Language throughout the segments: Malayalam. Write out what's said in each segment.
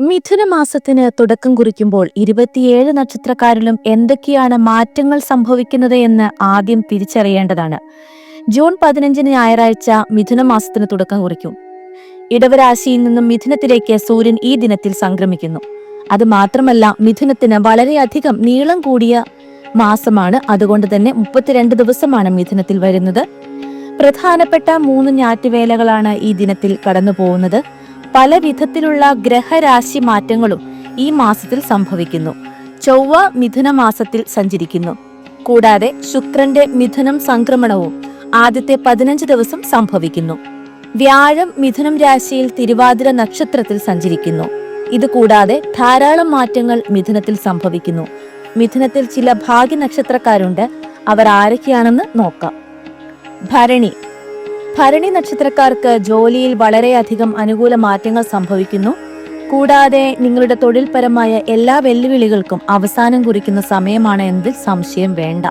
മിഥുന മാസത്തിന് തുടക്കം കുറിക്കുമ്പോൾ ഇരുപത്തിയേഴ് നക്ഷത്രക്കാരിലും എന്തൊക്കെയാണ് മാറ്റങ്ങൾ സംഭവിക്കുന്നത് എന്ന് ആദ്യം തിരിച്ചറിയേണ്ടതാണ്. ജൂൺ പതിനഞ്ചിന് ഞായറാഴ്ച മിഥുന മാസത്തിന് തുടക്കം കുറിക്കും. ഇടവരാശിയിൽ നിന്നും മിഥുനത്തിലേക്ക് സൂര്യൻ ഈ ദിനത്തിൽ സംക്രമിക്കുന്നു. അത് മാത്രമല്ല മിഥുനത്തിന് വളരെയധികം നീളം കൂടിയ മാസമാണ്. അതുകൊണ്ട് തന്നെ മുപ്പത്തിരണ്ട് ദിവസമാണ് മിഥുനത്തിൽ വരുന്നത്. പ്രധാനപ്പെട്ട മൂന്ന് ഞാറ്റുവേലകളാണ് ഈ ദിനത്തിൽ കടന്നു പോകുന്നത് പല വിധത്തിലുള്ള ഗ്രഹരാശി മാറ്റങ്ങളും ഈ മാസത്തിൽ സംഭവിക്കുന്നു. ചൊവ്വ മിഥുന മാസത്തിൽ സഞ്ചരിക്കുന്നു. കൂടാതെ ശുക്രന്റെ മിഥുനം സംക്രമണവും ആദ്യത്തെ പതിനഞ്ച് ദിവസം സംഭവിക്കുന്നു. വ്യാഴം മിഥുനം രാശിയിൽ തിരുവാതിര നക്ഷത്രത്തിൽ സഞ്ചരിക്കുന്നു. ഇത് കൂടാതെ ധാരാളം മാറ്റങ്ങൾ മിഥുനത്തിൽ സംഭവിക്കുന്നു. മിഥുനത്തിൽ ചില ഭാഗ്യ നക്ഷത്രക്കാരുണ്ട് അവർ ആരൊക്കെയാണെന്ന് നോക്കാം. ഭരണി ഭരണി നക്ഷത്രക്കാർക്ക് ജോലിയിൽ വളരെയധികം അനുകൂല മാറ്റങ്ങൾ സംഭവിക്കുന്നു. കൂടാതെ നിങ്ങളുടെ തൊഴിൽപരമായ എല്ലാ വെല്ലുവിളികൾക്കും അവസാനം കുറിക്കുന്ന സമയമാണ് എന്നതിൽ സംശയം വേണ്ട.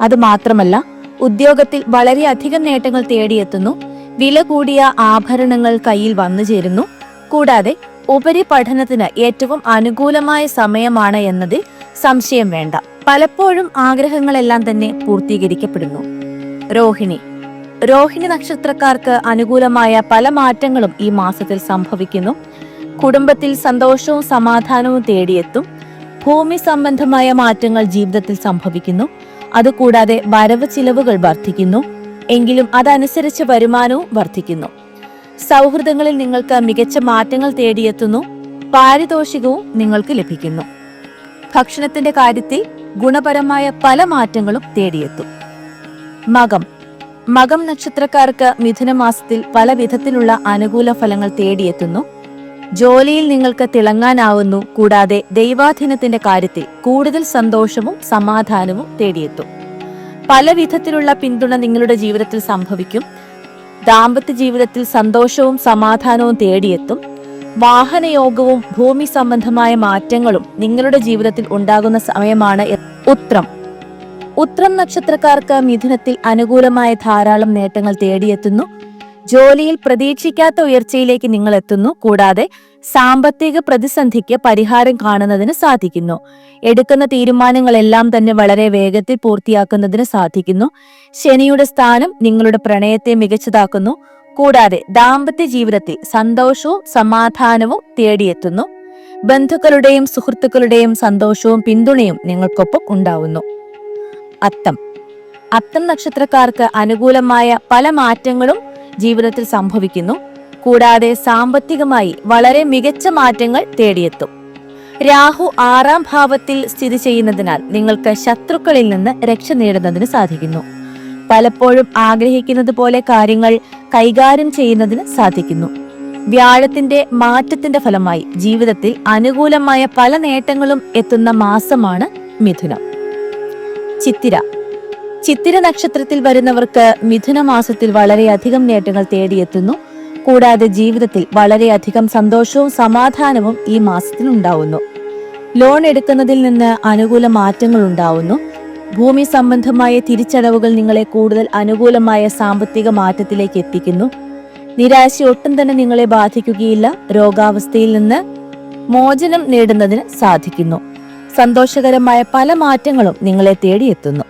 അത് മാത്രമല്ല ഉദ്യോഗത്തിൽ വളരെയധികം നേട്ടങ്ങൾ തേടിയെത്തുന്നു. വില കൂടിയ ആഭരണങ്ങൾ കയ്യിൽ വന്നു ചേരുന്നു. കൂടാതെ ഉപരിപഠനത്തിന് ഏറ്റവും അനുകൂലമായ സമയമാണ് എന്നതിൽ സംശയം വേണ്ട. പലപ്പോഴും ആഗ്രഹങ്ങളെല്ലാം തന്നെ പൂർത്തീകരിക്കപ്പെടുന്നു. രോഹിണി രോഹിണി നക്ഷത്രക്കാർക്ക് അനുകൂലമായ പല മാറ്റങ്ങളും ഈ മാസത്തിൽ സംഭവിക്കുന്നു. കുടുംബത്തിൽ സന്തോഷവും സമാധാനവും തേടിയെത്തും. ഭൂമി സംബന്ധമായ മാറ്റങ്ങൾ ജീവിതത്തിൽ സംഭവിക്കുന്നു. അതുകൂടാതെ വരവ് ചിലവുകൾ വർദ്ധിക്കുന്നു. എങ്കിലും അതനുസരിച്ച് വരുമാനവും വർദ്ധിക്കുന്നു. സൗഹൃദങ്ങളിൽ നിങ്ങൾക്ക് മികച്ച മാറ്റങ്ങൾ തേടിയെത്തുന്നു. പാരിതോഷികവും നിങ്ങൾക്ക് ലഭിക്കുന്നു. ഭക്ഷണത്തിന്റെ കാര്യത്തിൽ ഗുണപരമായ പല മാറ്റങ്ങളും തേടിയെത്തും. മകം മകം നക്ഷത്രക്കാർക്ക് മിഥുന മാസത്തിൽ പല വിധത്തിലുള്ള അനുകൂല ഫലങ്ങൾ തേടിയെത്തുന്നു. ജോലിയിൽ നിങ്ങൾക്ക് തിളങ്ങാനാവുന്നു. കൂടാതെ ദൈവാധീനത്തിന്റെ കാര്യത്തിൽ കൂടുതൽ സന്തോഷവും സമാധാനവും തേടിയെത്തും. പല വിധത്തിലുള്ള പിന്തുണ നിങ്ങളുടെ ജീവിതത്തിൽ സംഭവിക്കും. ദാമ്പത്യ ജീവിതത്തിൽ സന്തോഷവും സമാധാനവും തേടിയെത്തും. വാഹനയോഗവും ഭൂമി സംബന്ധമായ മാറ്റങ്ങളും നിങ്ങളുടെ ജീവിതത്തിൽ ഉണ്ടാകുന്ന സമയമാണ് ഉത്രം. ഉത്രം നക്ഷത്രക്കാർക്ക് മിഥുനത്തിൽ അനുകൂലമായ ധാരാളം നേട്ടങ്ങൾ തേടിയെത്തുന്നു. ജോലിയിൽ പ്രതീക്ഷിക്കാത്ത ഉയർച്ചയിലേക്ക് നിങ്ങൾ എത്തുന്നു. കൂടാതെ സാമ്പത്തിക പ്രതിസന്ധിക്ക് പരിഹാരം കാണുന്നതിന് സാധിക്കുന്നു. എടുക്കുന്ന തീരുമാനങ്ങളെല്ലാം തന്നെ വളരെ വേഗത്തിൽ പൂർത്തിയാക്കുന്നതിന് സാധിക്കുന്നു. ശനിയുടെ സ്ഥാനം നിങ്ങളുടെ പ്രണയത്തെ മികച്ചതാക്കുന്നു. കൂടാതെ ദാമ്പത്യ ജീവിതത്തിൽ സന്തോഷവും സമാധാനവും തേടിയെത്തുന്നു. ബന്ധുക്കളുടെയും സുഹൃത്തുക്കളുടെയും സന്തോഷവും പിന്തുണയും നിങ്ങൾക്കൊപ്പം ഉണ്ടാവുന്നു. അത്തം. അത്തം നക്ഷത്രക്കാർക്ക് അനുകൂലമായ പല മാറ്റങ്ങളും ജീവിതത്തിൽ സംഭവിക്കുന്നു. കൂടാതെ സാമ്പത്തികമായി വളരെ മികച്ച മാറ്റങ്ങൾ തേടിയെത്തും. രാഹു ആറാം ഭാവത്തിൽ സ്ഥിതി ചെയ്യുന്നതിനാൽ നിങ്ങൾക്ക് ശത്രുക്കളിൽ നിന്ന് രക്ഷ നേടുന്നതിന് സാധിക്കുന്നു. പലപ്പോഴും ആഗ്രഹിക്കുന്നത് പോലെ കാര്യങ്ങൾ കൈകാര്യം ചെയ്യുന്നതിന് സാധിക്കുന്നു. വ്യാഴത്തിന്റെ മാറ്റത്തിന്റെ ഫലമായി ജീവിതത്തിൽ അനുകൂലമായ പല നേട്ടങ്ങളും എത്തുന്ന മാസമാണ് മിഥുനം. ചിത്തിര. ചിത്തിര നക്ഷത്രത്തിൽ വരുന്നവർക്ക് മിഥുന മാസത്തിൽ വളരെയധികം നേട്ടങ്ങൾ തേടിയെത്തുന്നു. കൂടാതെ ജീവിതത്തിൽ വളരെയധികം സന്തോഷവും സമാധാനവും ഈ മാസത്തിൽ ഉണ്ടാവുന്നു. ലോൺ എടുക്കുന്നതിൽ നിന്ന് അനുകൂല മാറ്റങ്ങൾ ഉണ്ടാവുന്നു. ഭൂമി സംബന്ധമായ തിരിച്ചടവുകൾ നിങ്ങളെ കൂടുതൽ അനുകൂലമായ സാമ്പത്തിക മാറ്റത്തിലേക്ക് എത്തിക്കുന്നു. നിരാശ ഒട്ടും തന്നെ നിങ്ങളെ ബാധിക്കുകയില്ല. രോഗാവസ്ഥയിൽ നിന്ന് മോചനം നേടുന്നതിന് സാധിക്കുന്നു. സന്തോഷകരമായ പല മാറ്റങ്ങളും നിങ്ങളെ തേടിയെത്തുന്നു.